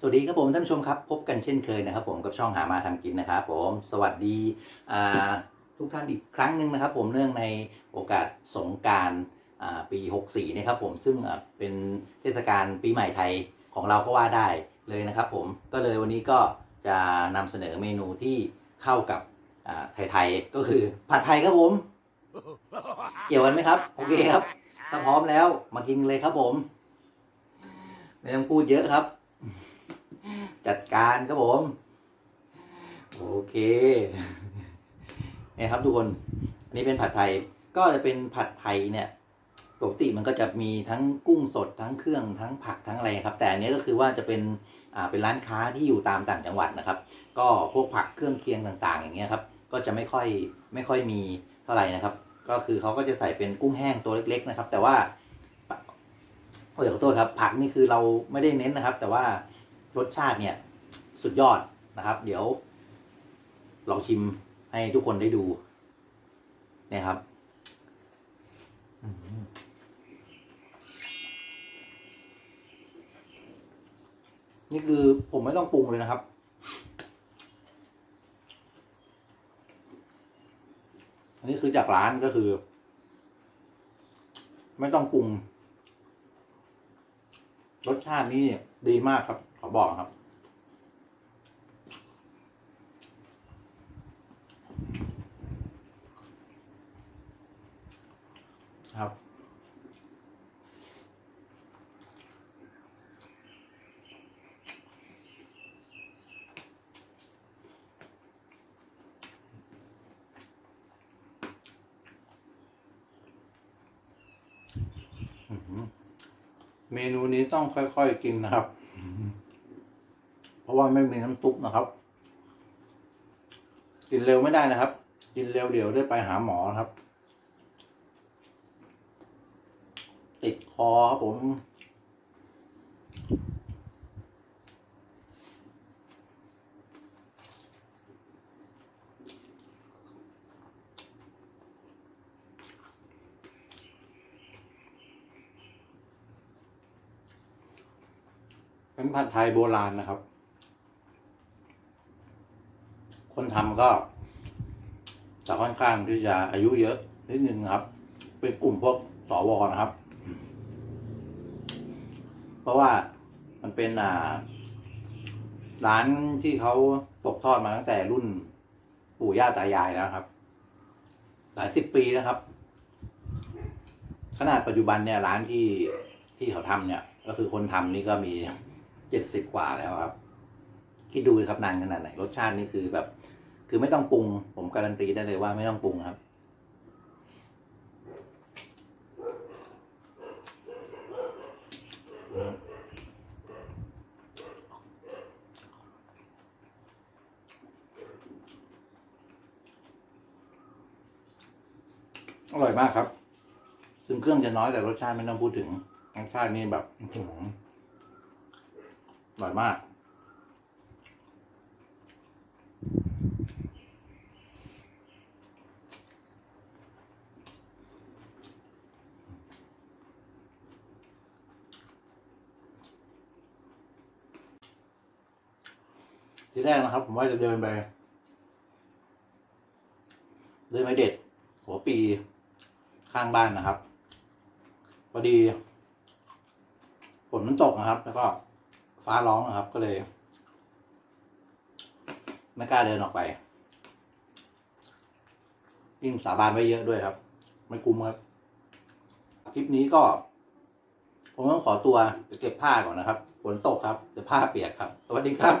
สวัสดีครับผมท่านผู้ชมครับ พบกันเช่นเคยนะครับ ผมกับช่องหามาทำกินนะครับผมสวัสดีทุกท่านอีกครั้งหนึ่งนะครับ ผมเนื่องในโอกาสสงการปี 64นะครับผมซึ่งเป็นเทศกาลปีใหม่ไทยของเราก็ว่าได้เลยนะครับ ผมก็เลยวันนี้ก็จะนำเสนอเมนูที่เข้ากับไทยๆก็คือผัดไทยครับผม เกี่ยวกันไหมครับโอเคครับถ้าพร้อมแล้วมากินเลยครับผมไม่ต้องพูดเยอะครับ จัดการครับผม โอเคเนี่ยครับทุกคนอันนี้เป็นผัดไทยก็จะเป็นผัดไทยเนี่ยปกติมันก็จะมีทั้งกุ้งสดทั้งเครื่องทั้งผักทั้งอะไรครับ แต่อันนี้ก็คือว่าจะเป็นอ่าเป็นร้านค้าที่อยู่ตามต่างจังหวัดนะครับ ก็พวกผักเครื่องเคียงต่างๆ อย่างเงี้ยครับ ก็จะไม่ค่อยไม่ค่อยมีเท่าไหร่นะครับ ก็คือเขาก็จะใส่เป็นกุ้งแห้งตัวเล็ก ๆ นะครับ แต่ว่าโอ้ยขอโทษครับ ผักนี่คือเราไม่ได้เน้นนะครับ แต่ว่า รสชาติเนี่ยสุดยอดนะครับ เดี๋ยว ลองชิมให้ทุกคนได้ดูเนี่ยครับนี่คือผมไม่ต้องปรุงเลยนะครับ อันนี้คือจากร้านก็คือ ไม่ต้องปรุง รสชาตินี่ดีมากครับ ขอบอกครับ ครับเมนูนี้ต้องค่อย ๆ กินนะครับ ราะว่าไม่มีน้ำซุปนะครับ กินเร็วไม่ได้นะครับ กินเร็วเดี๋ยวได้ไปหาหมอครับ ติดคอครับผมเป็นผัดไทยโบราณนะครับ คนทำก็จะค่อนข้างที่จะอายุเยอะนิดนึงครับ เป็นกลุ่มพวกสวนะครับ เพราะว่ามันเป็นอ่าร้านที่เขาตกทอดมาตั้งแต่รุ่นปู่ย่าตายายแล้วครับ หลายสิบปีนะครับ ขนาดปัจจุบันเนี่ยร้านที่ที่เขาทำเนี่ย ก็คือคนทำนี่ก็มีเจ็ดสิบกว่าแล้วครับ คิดดูครับนานขนาดไหนรสชาตินี่คือแบบ คือไม่ต้องปรุง ผมการันตีได้เลยว่าไม่ต้องปรุงครับ อร่อยมากครับ ถึงเครื่องจะน้อยแต่รสชาติไม่ต้องพูดถึงรสชาตินี่แบบอื้อหืออร่อยมาก ที่แรกนะครับ ผมว่าจะเดินไปเดินไปเด็ด หัวปีข้างบ้านนะครับพอดีฝนมันตกนะครับ แล้วก็ฟ้าร้องนะครับ ก็เลย ไม่กล้าเดินออกไปยิ่งสาบานไว้เยอะด้วยครับ ไม่คุ้มครับ คลิปนี้ก็ ผมต้องขอตัวไปเก็บผ้าก่อนนะครับ ฝนตกครับเดี๋ยวผ้าเปียกครับ สวัสดีครับ